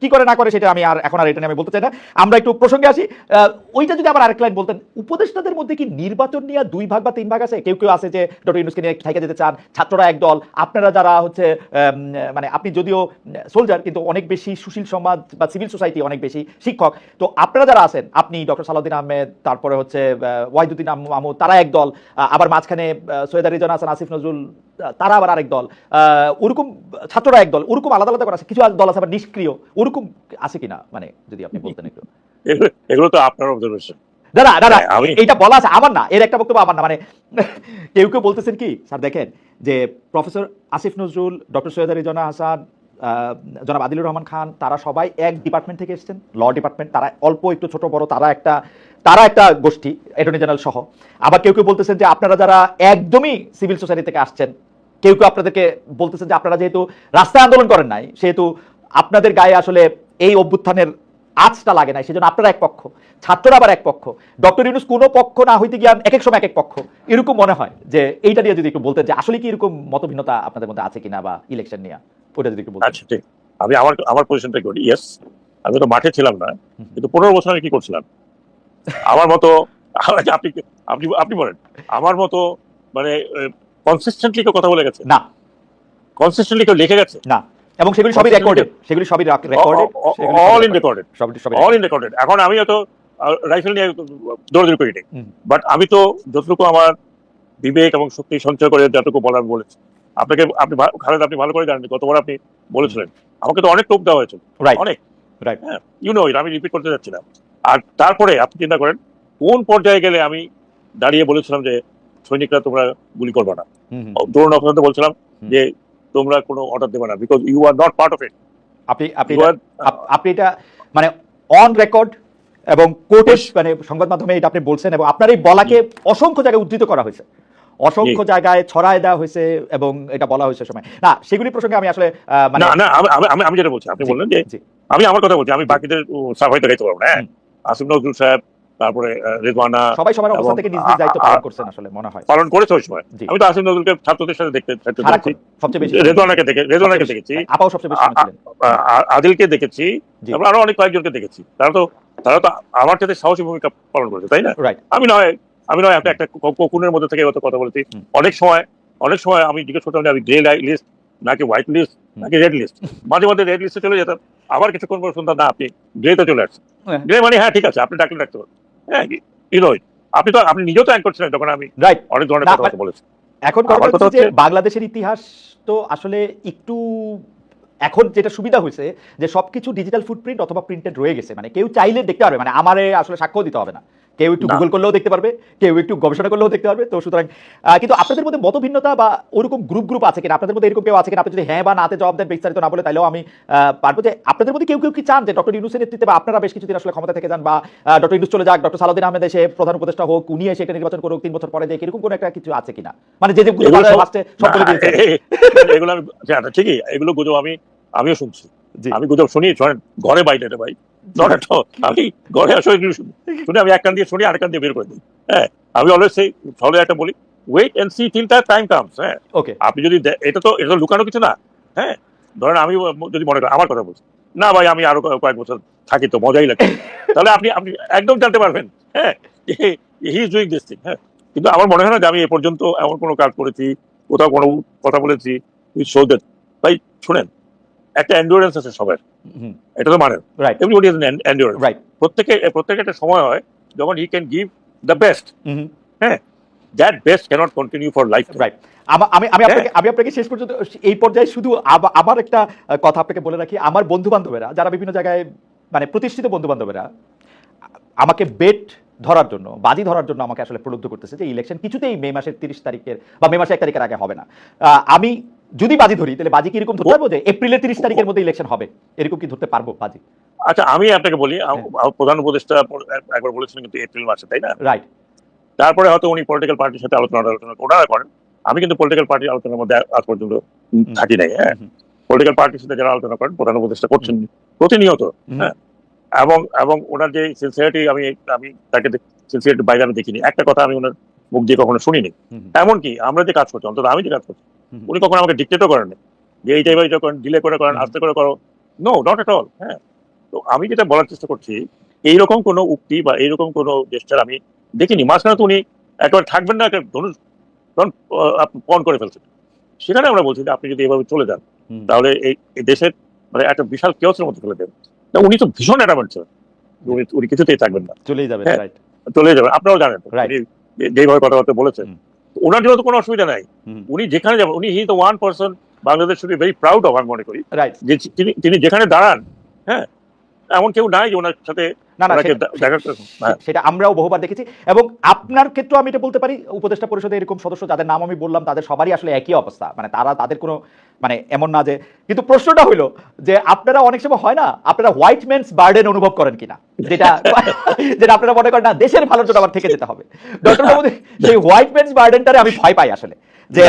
কি করে না করে সেটা আমি আর এখন আর এটা নিয়ে আমি বলতে চাই না। আমরা একটু প্রসঙ্গে আসি। ওইটা যদি আবার আরেক লাইন বলতেন, উপদেষ্টাদের মধ্যে কি নির্বাচন নিয়ে দুই ভাগ বা তিন ভাগ আছে? কেউ কেউ আছে যে ডক্টর ইউনুসকে নিয়ে থাইকা যেতে চান, ছাত্ররা এক দল আপনারা যারা হচ্ছে মানে আপনি যদিও সোলজার কিন্তু অনেক বেশি সুশীল সমাজ বা সিভিল সোসাইটি অনেক বেশি শিক্ষক। তো আপনারা যারা আছেন, আপনি ডক্টর সালাউদ্দিন আহমেদ, তারপরে হচ্ছে ওয়াহিদুদ্দিন আহম- মাহমুদ তারা এক দল আবার মাঝখানে সৈয়দ রিজন হাসান, আসিফ নজরুল তারা আবার আরেক দল ওরকম ছাত্ররা এক দল ওরকম আলাদা আলাদা করে আছে কিছু দল আছে আবার নিষ্ক্রিয় ওরকম আছে কিনা? মানে যদি আপনি বলতেন একটু। এগুলো- তো আপনার অবজারভেশন দাদা দাদা হ্যাঁ, এইটা বলা আছে আমার না এর একটা বক্তব্য আমার না মানে কেউ কেউ বলতেছেন কি স্যার দেখেন যে প্রফেসর আসিফ নজরুল ডক্টর সৈয়দ রিজনা হাসান জনাব আদিলুর রহমান খান তারা সবাই এক ডিপার্টমেন্ট থেকে এসেছেন ল ডিপার্টমেন্ট তারা অল্প একটু ছোট বড় তারা একটা তারা একটা গোষ্ঠী অ্যাটর্নি জেনারেল সহ। আবার কেউ কেউ বলতেছেন যে আপনারা যারা একদমই সিভিল সোসাইটি থেকে আসছেন কেউ কেউ আপনাদেরকে বলতেছেন যে আপনারা যেহেতু রাস্তায় আন্দোলন করেন নাই সেহেতু আপনাদের গায়ে আসলে এই অভ্যুত্থানের আজটা লাগে নাই সেজন্য আপনারা এক পক্ষ ছাত্ররা আবার এক পক্ষ ডক্টর ইউনুস কোনো পক্ষ না হইতে গিয়ে এক এক সময় এক এক পক্ষ। এরকম মনে হয় যে এইটা নিয়ে যদি একটু বলতেন যে আসলে কি এরকম মতভিন্নতা আপনাদের মধ্যে আছে কিনা বা ইলেকশন নিয়ে ওটা যদি একটু বলতেন। আচ্ছা ঠিক। আমি আমার আমার পজিশনটা করি ইয়েস আমি তো মাঠে ছিলাম না কিন্তু পনেরো বছর আমি কি করছিলাম? আমার মতো আপনি আপনি আপনি বলেন আমার মতো মানে কনসিস্টেন্টলি কেউ কথা বলে গেছে? না। কনসিস্টেন্টলি কেউ লিখে গেছে? না। এবং সেগুলি সবই রেকর্ডেড সেগুলি সবই recorded all in recorded all in recorded এখন আমি হয়তো রাইফেল নিয়ে দৌড়াদৌড়ি করি বাট আমি তো যতটুকু আমার বিবেক এবং শক্তি সঞ্চয় করে যতটুকু বলার বলেছি। আপনাকে আপনি খালেদ আপনি ভালো করে জানেন গতবার আপনি বলেছিলেন। আমাকে তো অনেক টোপ দেওয়া হয়েছিল। রাইট অনেক. হ্যাঁ ইউ নো আমি রিপিট করতে যাচ্ছি না আর তারপরে আপনি চিন্তা করেন কোন পর্যায়ে গেলে আমি দাঁড়িয়ে বলেছিলাম যে সৈনিকরা তোমরা গুলি করবে না। ধরুন আপনাদের বলছিলাম যে তোমরা কোনো অর্ডার দেবে না because you are not part of it আপনি আপনি এটা- আপনি এটা মানে অন রেকর্ড এবং কোর্টের মানে সংবাদ মাধ্যমে এটা আপনি বলছেন এবং আপনার এই বলাকে অসংখ্য জায়গায় উদ্ধৃত করা হয়েছে। অসংখ্য জায়গায় ছড়ায় দেওয়া হয়েছে এবং এটা বলা হয়েছে সময়। না সেগুলি প্রসঙ্গে আমি আসলে মানে না আমি- আমি যেটা বলছি আপনি বললেন যে আমি আমার কথা বলছি আমি বাকিদের সাফ হয়তো গাইতে পারব না হ্যাঁ। আসিফ নজরুল সাহেব তারপরে আহ, রেজওয়ানা সবাই সবার অবস্থা থেকে নিজ নিজ দায়িত্ব পালন করছেন আসলে মনে হয়। পালন করেছে ওই সময়। আমি তো আসিফ নজরুলকে ছাত্রদের সাথে দেখতে দেখেছি। সবচেয়ে বেশি। রেজওয়ানাকে দেখে রেজওয়ানাকে দেখেছি। আপাও সবচেয়ে বেশি ছিলেন। আদিলকে দেখেছি। তারপর আরও অনেক কয়েকজনকে দেখেছি। তারা তো তারা তো আমার সাথে সাহসী ভূমিকা পালন করেছে তাই না? আমি নয় আমি নয় একটা একটা কোকুনের মধ্যে থেকে হয়তো কথা বলেছি। অনেক সময় অনেক সময় আমি জিজ্ঞেস করতাম আমি গ্রে লিস্ট নাকি হোয়াইট লিস্ট নাকি রেড লিস্ট মাঝে মাঝে রেড লিস্টে চলে যেতাম। আবার কিছুক্ষণ পর শুনতাম না আপনি গ্রেতে চলে আসছেন। হ্যাঁ। গ্রে মানে হ্যাঁ ঠিক আছে আপনি ডাকলে ডাকতে পারেন হ্যাঁ ইনোই। আপনি তো আপনি নিজেও তো অ্যাঙ্কর ছিলেন তখন আমি রাইট অনেক ধরনের কথা বলেছি। এখন কথা হচ্ছে- বাংলাদেশের ইতিহাস তো আসলে একটু এখন যেটা সুবিধা হয়েছে যে সবকিছু ডিজিটাল ফুটপ্রিন্ট অথবা প্রিন্টেড রয়ে গেছে। মানে কেউ চাইলে দেখতে পারবে মানে আমারে আসলে সাক্ষ্য দিতে হবে না। কেউ একটু গুগল করলেও দেখতে পারবে কেউ একটু গবেষণা করলেও দেখতে পারবে। তো সুতরাং কিন্তু আপনাদের মধ্যে মতভিন্নতা বা ওরকম গ্রুপ গ্রুপ আছে কিনা? আপনাদের মধ্যে এরকম কেউ আছে কিনা? আপনি যদি হ্যাঁ বা নাতে জবাব দেন বিস্তারিত না বলে তাইলেও আমি পারব যে আপনাদের মধ্যে কেউ কেউ কি চান? যে ডক্টর ইউনুসের নেতৃত্বে বা আপনারা বেশ কিছুদিন আসলে ক্ষমতা থেকে যান বা ডক্টর ইউনুস চলে যাক ডক্টর সালাউদ্দিন আহমেদ এসে প্রধান উপদেষ্টা হোক উনি এসে একটা নির্বাচন করুক তিন বছর পরে যে এরকম কোনো একটা কিছু আছে কিনা? মানে যে যে সব- বলে দিয়েছে। এগুলো ঠিকই এগুলো গুজব আমি আমিও শুনছি। আমি গুজব শুনি ঘরে বাইরে ভাই। নট আমি ঘরে আসলে এগুলো শুনি। শুনে আমি এক কান দিয়ে শুনি আরেক কান দিয়ে বের করে দিই। হ্যাঁ আমি অলওয়েজ সেই সবাই একটা বলি wait see till time comes হ্যাঁ। ওকে আপনি যদি এটা তো এটা তো লুকানো কিছু না হ্যাঁ। ধরেন আমি যদি মনে করেন আমার কথা বলছি। না ভাই আমি আরও কয়েক- বছর থাকি তো মজাই লাগে। তাহলে আপনি আপনি একদম জানতে পারবেন হ্যাঁ। He is doing this thing হ্যাঁ। কিন্তু আমার মনে হয় না যে আমি এ পর্যন্ত এমন কোনো কাজ করেছি কোথাও কোনো কথা বলেছি শো দ্যাট ভাই শুনেন একটা এন্ডুরেন্স আছে সবার। এটা তো মানেন right everybody is endurance right প্রত্যেকে প্রত্যেকে একটা সময় হয় যখন he can give the best হ্যাঁ? That best cannot continue for life right আমি আমি আপনাকে আমি আপনাকে শেষ পর্যন্ত এই পর্যায়ে শুধু আবা- আমার একটা কথা আপনাকে বলে রাখি। আমার বন্ধু বান্ধবেরা যারা বিভিন্ন জায়গায় মানে প্রতিষ্ঠিত বন্ধু বান্ধবেরা আমাকে বেট ধরার জন্য বাজি ধরার জন্য আমাকে আসলে প্রলুব্ধ করতেছে যে ইলেকশন কিছুতেই মে মাসের তিরিশ তারিখের বা মে মাসের এক তারিখের আগে হবে না। আমি যদি বাজি ধরি তাহলে বাজি কীরকম ধরতে পারব যে এপ্রিলের তিরিশ তারিখের মধ্যে ইলেকশন হবে? এরকম কি ধরতে পারব বাজি? আচ্ছা আমি আপনাকে বলি হ্যাঁ। প্রধান উপদেষ্টা একবার বলেছিলেন কিন্তু এপ্রিল মাসে তাই না? রাইট তারপরে হয়তো উনি পলিটিক্যাল পার্টির সাথে আলোচনা আলোচনা ওনারা করেন। আমি কিন্তু পলিটিক্যাল পার্টির আলোচনার মধ্যে আজ পর্যন্ত থাকি নাই হ্যাঁ। পলিটিক্যাল পার্টির সাথে যারা আলোচনা করেন প্রধান উপদেষ্টা করছেন প্রতিনিয়ত হ্যাঁ। এবং এবং ওনার যে সিনসিয়ারিটি আমি আমি তাকে সিনসিয়ারিটি বাইরে আমি দেখিনি। একটা কথা আমি ওনার মুখ দিয়ে কখনো শুনিনি। এমনকি আমরা যে কাজ করছি অন্তত আমি যে কাজ করছি। উনি কখনো আমাকে ডিক্টেটও করেন যে এইটাই বা এইটা করেন ডিলে করে করেন আস্তে করে করো। নো নট এট অল হ্যাঁ। তো আমি যেটা বলার চেষ্টা করছি এইরকম কোনো উক্তি বা এইরকম কোনো জেস্টার আমি দেখিনি। মাঝখানে তো উনি একেবারে থাকবেন না একটা ধনুষ পণ করে ফেলছেন। সেখানে আমরা বলছি যে আপনি যদি এভাবে চলে যান তাহলে এই দেশের মানে একটা বিশাল কেওসের মধ্যে ফেলে দেবেন তা উনি তো ভীষণ অ্যাডামেন্ট ছিলেন। উনি উনি কিছুতেই থাকবেন না। চলেই যাবে হ্যাঁ। রাইট চলে যাবেন। আপনারাও জানেন। তো, Right. উনি যে- যেভাবে কথাবার্তা বলেছেন। ওনার জন্য তো কোনো অসুবিধা নাই। উনি যেখানে যাবেন উনি he the one person Bangladesh should very proud of আমি মনে করি। রাইট যে তিনি যেখানে দাঁড়ান হ্যাঁ এমন কেউ নাই যে ওনার সাথে না না সেটা- দে- দেখা হ্যাঁ। সেটা আমরাও বহুবার দেখেছি। এবং আপনার ক্ষেত্রেও আমি এটা বলতে পারি উপদেষ্টা পরিষদে এরকম সদস্য যাদের নাম আমি বললাম তাদের সবারই আসলে একই অবস্থা। মানে তারা তাদের কোনো মানে এমন না যে কিন্তু প্রশ্নটা হলো যে আপনারা অনেক সময় হয় না আপনারা হোয়াইট ম্যানস বার্ডেন অনুভব করেন কিনা? যেটা যেটা আপনারা মনে করেন না দেশের ভালোর জন্য আবার থেকে যেতে হবে। ডক্টর সেই হোয়াইট ম্যানস বার্ডেনটারে আমি ভয় পাই আসলে। যে